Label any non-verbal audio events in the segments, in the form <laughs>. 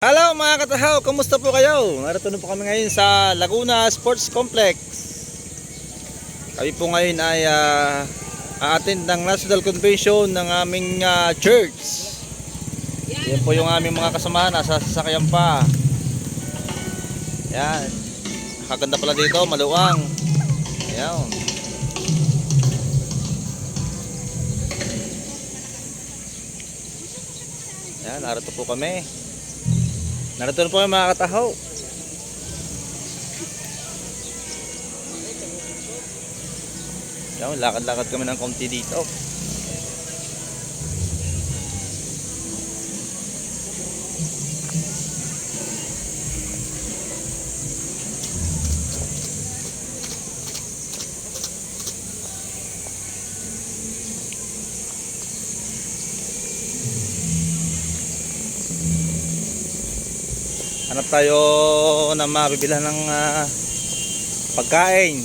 Hello mga katahaw, kamusta po kayo? Narito na po kami ngayon sa Laguna Sports Complex. Kami po ngayon ay uh, a-attend ng National Convention ng aming ah, church. Yan po yung aming mga kasamahan, nasa sasakyan pa. Yan. Kaganda pala dito, maluwang. Yan. Yan, narito po kami. Narito na po yung mga katahaw. Lakad-lakad kami ng konti dito. Hanap tayo na mabibilhan ng ah, pagkain.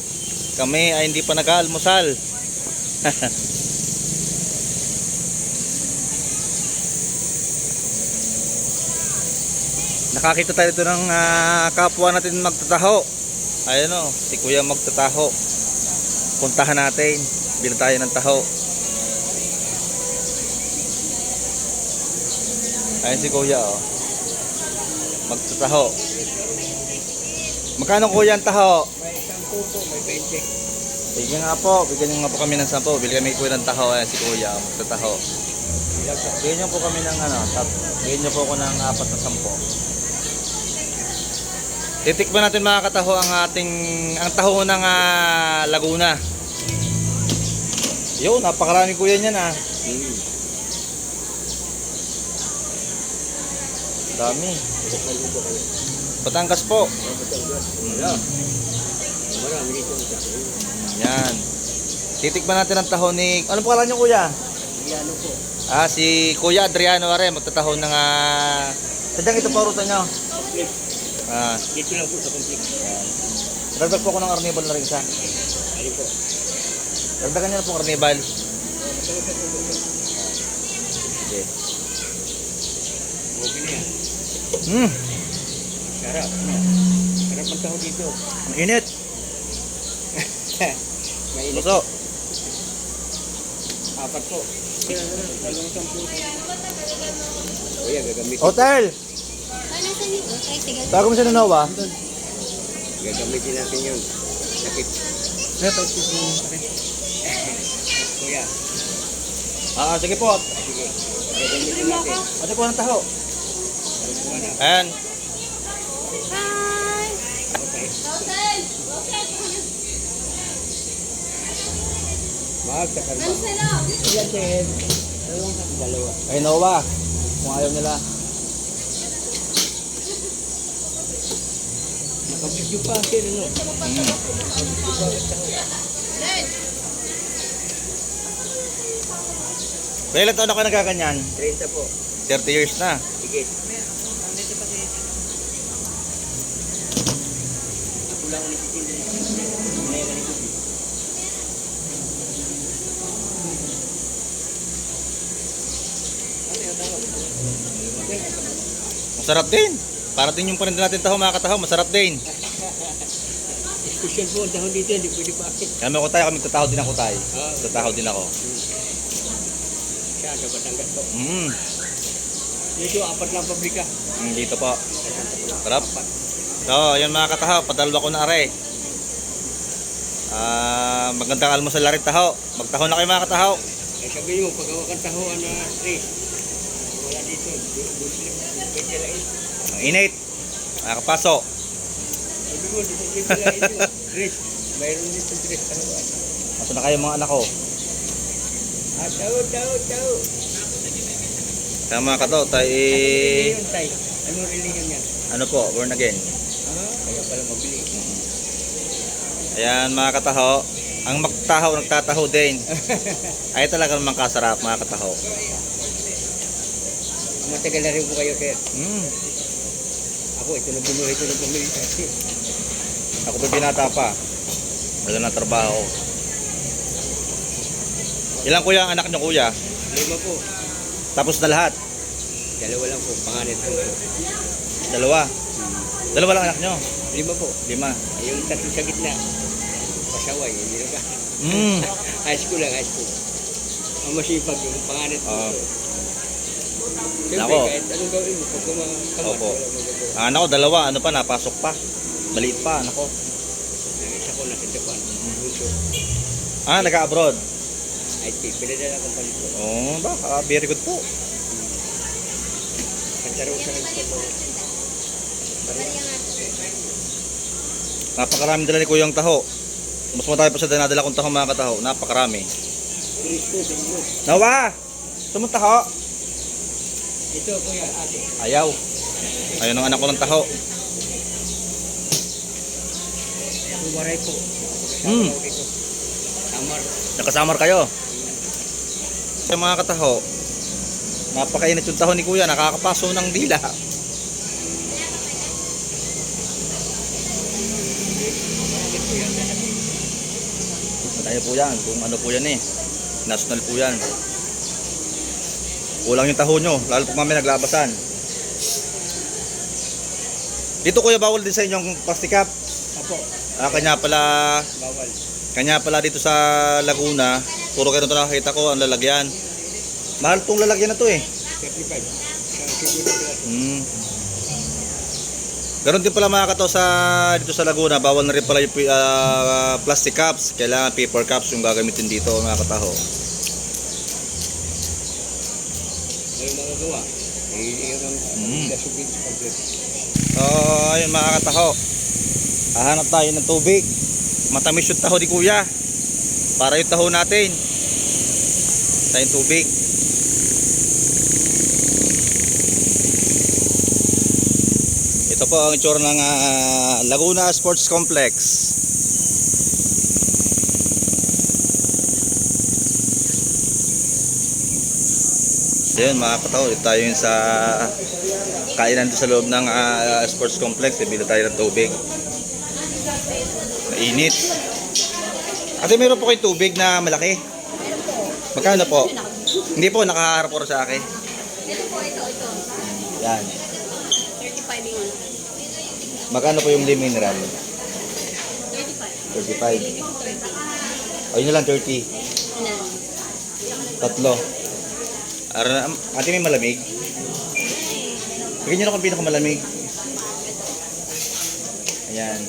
Kami ay hindi pa nag-aalmusal. <laughs> Nakakita tayo dito ng ah, kapwa natin magtataho. Ayun o, si kuya magtataho. Puntahan natin. Bilan tayo ng taho. Ayun si kuya o. Magtataho. Magkano kuya ang taho? May 10 po, may 20. Bigyan nga po, bigyan nyo nga po kami ng 10. Bili kami kuya ng taho, ayan si kuya, magtataho. Bigyan nyo po kami ng ano, tap, bigyan nyo po ako ng apat na 10. Titikman natin mga kataho ang ating, ang taho ng ah, Laguna. Yo, napakarami kuya niyan ah. Hmm. Dami. Po. Batangas po. Sa Yan. Titikman natin ang taho ni, ano pangalan niyo kuya? Ano po? Ah, si Kuya Adriano Are, magtataho ng ah... Sadyang ito pa ruta. Flip. Ah, Dito lang po sa complete. dagdag po ako ng arnibal na rin isa. Ano po? Dagdagan nyo na pong arnibal. Sige. Okay na yan. Hmm, Sarap. Sarap ang taho dito. ang init. <laughs> Mainit. Luso. Apat po. Kuya, gagamit. Hotel! Bago mo siya nanawa? Gagamitin natin yun. Sakit. Kuya, Ah, sige po. sige. Gagamitin natin. Ate po ng taho. Ayan. Hi! Magtakalma. Ano sila? Ilan din? Dalawang sampu. Dalawa. Ay, Nova. Kung ayaw nila. Nakabidyo pa sir, ano? Hmm. Kaya ilan taon ako nagkaganyan? 30 po. 30 years na. Sige. Ako lang ulit itin. Ngayon na ito. Masarap din. Para din yung paninda natin taho mga kataho, masarap din. Special po ang dahon dito, hindi pwede pa. Kami ko tayo, kami tataho din ako tayo. Ah, Tataho din ako. sa Batangas po. Mm. Dito, apat lang pabrika. Mm, dito po. Sarap. So, yun mga kataho, padalwa ko na are. Ah, magandang almusal rin taho. Magtaho na kayo mga kataho. Eh, sabi mo, pagawa kang tahuan na tres. Wala dito. Muslim. Ang init. Nakakapaso. Sabi mo, dito lang ito. Tres. Mayroon dito tahuan. Maso na kayo mga anak ko. Ah, tahu, tahu, tahu. Kaya mga kataho, tayo. Ano religion yan? ano po, born again. Ah, kaya pala mabili. Ayan mga kataho, ang magtaho, nagtataho din. <laughs> Ay talaga naman kasarap mga kataho. Matagal na rin po kayo, sir. Mm. Ako, ito na binuhay ito ng pamilya. Ako pa binata pa. Wala na trabaho. Ilan kuya ang anak niyo kuya? Lima po. Tapos na lahat. Dalawa lang po, panganit po. Dalawa. Dalawa lang anak nyo. Lima po. Lima. Ay, Yung tatlo sa gitna, pasaway, hindi na ba? Mm. <laughs> high school lang, high school. Ang masipag yung panganit po. Oo. Siyempre, Nako. kahit anong gawin mo, pag kumakamot, Opo. wala magagawa. Ah, nako, dalawa. Ano pa, napasok pa. Maliit pa, nako. Ang isa ko nasa Japan, bunso, Ah, nag-abroad. IT, pinadala ko palit ko. Oh, baka very good po. Pantaro sa nagpapalo. Napakarami dala ni Kuyang Taho. Mas matay pa sa dinadala kong taho mga kataho. Napakarami. Nawa! Sumong taho? Ito, kuya, ate. Ayaw. Ayaw ng anak ko ng taho. Tumaray po. Hmm. Tamar. Nakasamar kayo. Sa mga kataho, napakainit yung taho ni Kuya. Nakakapaso ng dila. Tayo po yan. Kung ano po yan eh. National po yan. Kulang yung taho nyo. Lalo pag mamaya naglabasan. Dito kuya bawal din sa inyong plastic cup. Apo, Ah, kanya pala bawal. kanya pala dito sa Laguna, puro kayo ito nakakita ko ang lalagyan. Mahal tong lalagyan na to eh. 35. Sa siguro sila. Hmm. Ganon din pala mga kato sa dito sa Laguna, bawal na rin pala yung ah, plastic cups. Kailangan paper cups yung gagamitin dito mga kataho. Pagdito. So, ayun mga kataho. Hahanap tayo ng tubig. Matamis yung taho ni Kuya. Para yung taho natin. Tayong tubig. Ito po ang itsura ng ah, Laguna Sports Complex. So yun mga kataho, ito tayo yun sa kainan sa loob ng ah, sports complex. Bibili tayo ng tubig. Mainit. Ate, meron po kayong tubig na malaki? Magkano po? Hindi po, nakaharap po sa akin. Ito po, ito, ito. Yan. 35 yung ano. Magkano po yung mineral? 35. 35. Yung 30. Ayun na lang, 30. Ano? Tatlo. Ara, ate, may malamig? Bigyan nyo na kung pinakamalamig. Ayan.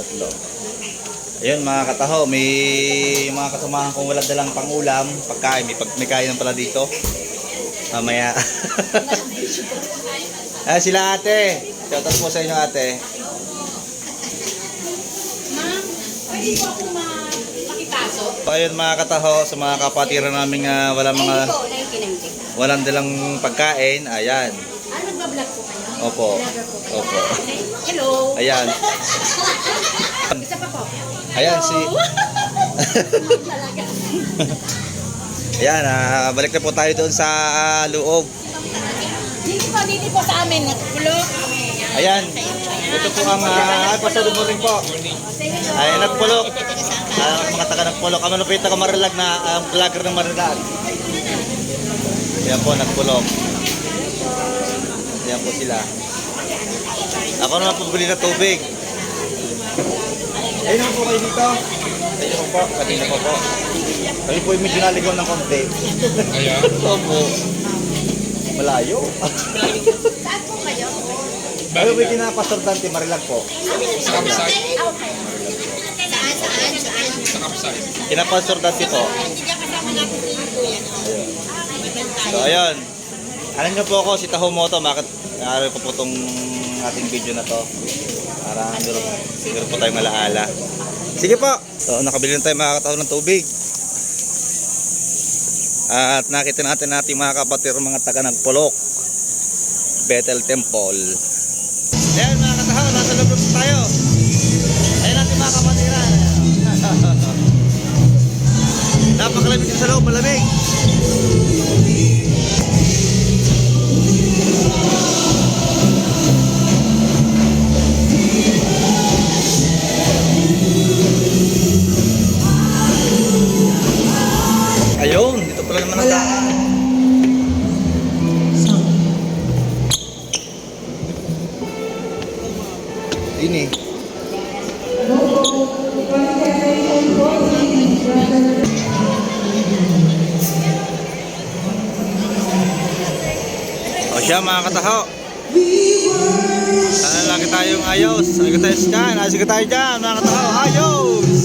Tatlo. Ayun mga kataho, may mga kasamahan kong wala dalang pangulam, pagkain, may, pag, may kain pala dito. Mamaya. <laughs> ah, sila ate. Shoutout po sa inyo ate. Ma'am, pwede po ako makipasok? So, ayun mga kataho, sa mga kapatiran namin uh, wala mga Ay, po, 1990. walang dalang pagkain, ayan. Ah, nagbablog po kayo? Opo. Opo. Hello. Ayan. <laughs> Isa pa po. Ayan si. <laughs> <laughs> Ayan, ah, balik na po tayo doon sa ah, loob. Dito po, dito po sa amin. Nagpulok. Ayan. Ito po ang uh, ay pasado mo rin po. Ay nagpulok. Ah, mga taga nagpulok. Ano po yung taga Marilag na ang vlogger ng Marilag. Ayan po nagpulok. Ayan po sila. Ako naman po bili na tubig. Ayun po kayo dito. Ayun po, kanina po po. Kami po yung medyo naligaw ng konti. Ayan. <laughs> Opo. Malayo. Saan po kayo? Ano ba yung kinapastor Dante Marilag po? Sa okay. Saan, saan, saan? Sa campsite. Kinapastor Dante po. So ayun. Alam niyo po ako si Taho Moto, bakit naaral ko po tong ating video na to. Para meron, meron po tayong alaala. Sige po. So nakabili na tayo mga kataho ng tubig. At nakita natin natin mga kapatid mga taga ng Polok. Bethel Temple. Ayan mga kataho, nasa loob tayo. Ayan natin mga kapatiran. <laughs> Napakalamig sa loob, malamig. Ini. O siya mga kataho. Sana lagi tayong ayos. Sana tayo. Ayos ka tayo dyan mga kataho. Ayos!